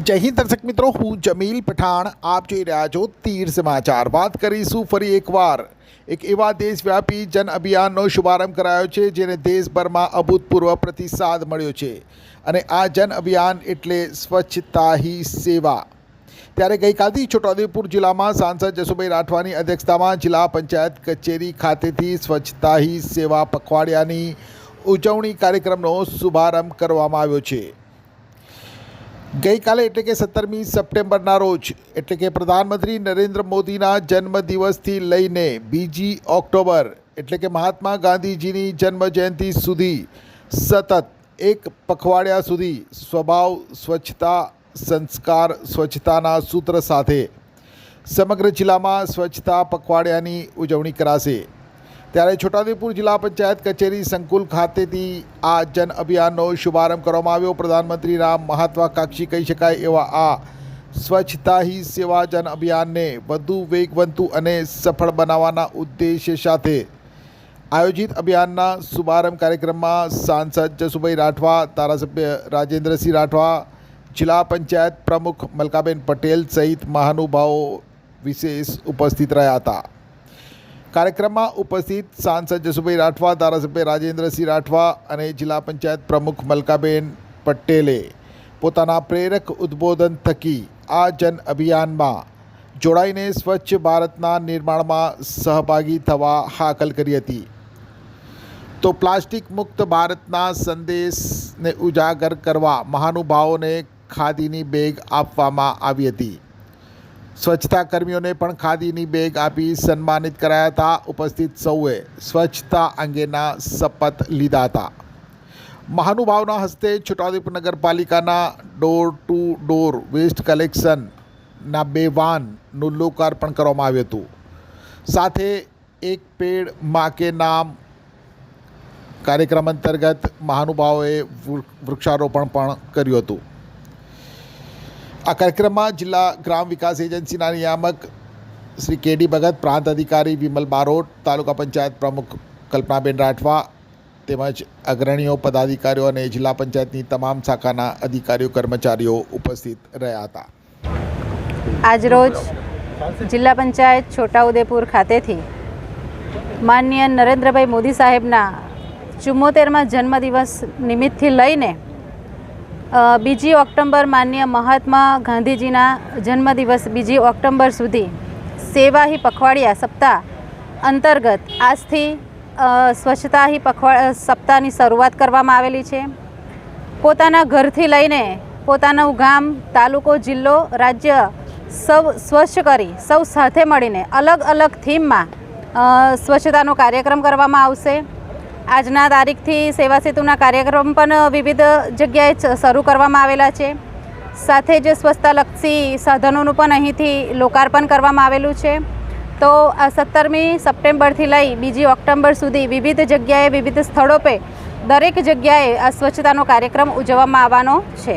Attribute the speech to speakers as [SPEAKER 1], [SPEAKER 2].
[SPEAKER 1] જય હિન્દ દર્શક મિત્રો, હું જમીલ પઠાણ. આપ જોઈ રહ્યા છો તીર સમાચાર. વાત કરીશું ફરી એકવાર. એક એવા દેશવ્યાપી જન અભિયાનનો શુભારંભ કરાયો છે, જેને દેશભરમાં અભૂતપૂર્વ પ્રતિસાદ મળ્યો છે. અને આ જન અભિયાન એટલે સ્વચ્છતા હી સેવા. ત્યારે ગઈકાલથી છોટાઉદેપુર જિલ્લામાં સાંસદ જસુભાઈ રાઠવાની અધ્યક્ષતામાં જિલ્લા પંચાયત કચેરી ખાતેથી સ્વચ્છતા હી સેવા પખવાડિયાની ઉજવણી કાર્યક્રમનો શુભારંભ કરવામાં આવ્યો છે. ગઈકાલે એટલે કે સત્તરમી સપ્ટેમ્બરના રોજ, એટલે કે પ્રધાનમંત્રી નરેન્દ્ર મોદીના જન્મદિવસથી લઈને બીજી ઓક્ટોબર, એટલે કે મહાત્મા ગાંધીજીની જન્મ જયંતિ સુધી, સતત એક પખવાડિયા સુધી સ્વભાવ, સ્વચ્છતા, સંસ્કાર, સ્વચ્છતાના સૂત્ર સાથે સમગ્ર જિલ્લામાં સ્વચ્છતા પખવાડિયાની ઉજવણી કરાશે. ત્યારે છોટાઉદેપુર જિલ્લા પંચાયત કચેરી સંકુલ ખાતેથી આ જન અભિયાનનો શુભારંભ કરવામાં આવ્યો. પ્રધાનમંત્રીના મહત્વાકાંક્ષી કહી શકાય એવા આ સ્વચ્છતા હી સેવા જન અભિયાનને વધુ વેગવંતુ અને સફળ બનાવવાના ઉદ્દેશ્ય સાથે આયોજિત અભિયાનના શુભારંભ કાર્યક્રમમાં સાંસદ જસુભાઈ રાઠવા, ધારાસભ્ય રાજેન્દ્રસિંહ રાઠવા, જિલ્લા પંચાયત પ્રમુખ મલકાબેન પટેલ સહિત મહાનુભાવો વિશેષ ઉપસ્થિત રહ્યા હતા. કાર્યક્રમમાં ઉપસ્થિત સાંસદ જસુભાઈ રાઠવા, ધારાસભ્ય રાજેન્દ્રસિંહ રાઠવા અને જિલ્લા પંચાયત પ્રમુખ મલકાબેન પટેલે પોતાના પ્રેરક ઉદ્બોધન થકી આ જન અભિયાનમાં જોડાઈને સ્વચ્છ ભારતના નિર્માણમાં સહભાગી થવા હાકલ કરી હતી. તો પ્લાસ્ટિક મુક્ત ભારતના સંદેશને ઉજાગર કરવા મહાનુભાવોને ખાદીની બેગ આપવામાં આવી હતી. સ્વચ્છતા કર્મીઓને પણ ખાદીની બેગ આપી સન્માનિત કરાયા હતા. ઉપસ્થિત સૌએ સ્વચ્છતા અંગેના શપથ લીધા હતા. મહાનુભાવના હસ્તે છોટાઉદેપુર નગરપાલિકાના ડોર ટુ ડોર વેસ્ટ કલેક્શનના બે વાનનું લોકાર્પણ કરવામાં આવ્યું હતું. સાથે એક પેડ મા કે નામ કાર્યક્રમ અંતર્ગત મહાનુભાવોએ વૃક્ષારોપણ પણ કર્યું હતું. આ કાર્યક્રમમાં જિલ્લા ગ્રામ વિકાસ એજન્સીના નિયામક શ્રી કેડી ભગત, પ્રાંત અધિકારી વિમલ બારોટ, તાલુકા પંચાયત પ્રમુખ કલ્પનાબેન રાઠવા તેમજ અગ્રણીઓ, પદાધિકારીઓ અને જિલ્લા પંચાયતની તમામ શાખાના અધિકારીઓ, કર્મચારીઓ ઉપસ્થિત રહ્યા હતા.
[SPEAKER 2] આજરોજ જિલ્લા પંચાયત છોટાઉદેપુર ખાતેથી માનનીય નરેન્દ્રભાઈ મોદી સાહેબના ચુમ્મોતેરમાં જન્મદિવસ નિમિત્તથી લઈને બીજી ઓક્ટોબર માન્ય મહાત્મા ગાંધીજીના જન્મદિવસ બીજી ઓક્ટોબર સુધી સેવા હી પખવાડિયા સપ્તાહ અંતર્ગત આજથી સ્વચ્છતા હી પખવા સપ્તાહની શરૂઆત કરવામાં આવેલી છે. પોતાના ઘરથી લઈને પોતાનું ગામ, તાલુકો, જિલ્લો, રાજ્ય સૌ સ્વચ્છ કરી, સૌ સાથે મળીને અલગ અલગ થીમમાં સ્વચ્છતાનો કાર્યક્રમ કરવામાં આવશે. આજના તારીખથી સેવા સેતુના કાર્યક્રમ પણ વિવિધ જગ્યાએ શરૂ કરવામાં આવેલા છે. સાથે જ સ્વચ્છતાલક્ષી સાધનોનું પણ અહીંથી લોકાર્પણ કરવામાં આવેલું છે. તો આ સત્તરમી સપ્ટેમ્બરથી લઈ બીજી ઓક્ટોબર સુધી વિવિધ જગ્યાએ વિવિધ સ્થળો પર દરેક જગ્યાએ આ સ્વચ્છતાનો કાર્યક્રમ ઉજવવામાં આવવાનો છે.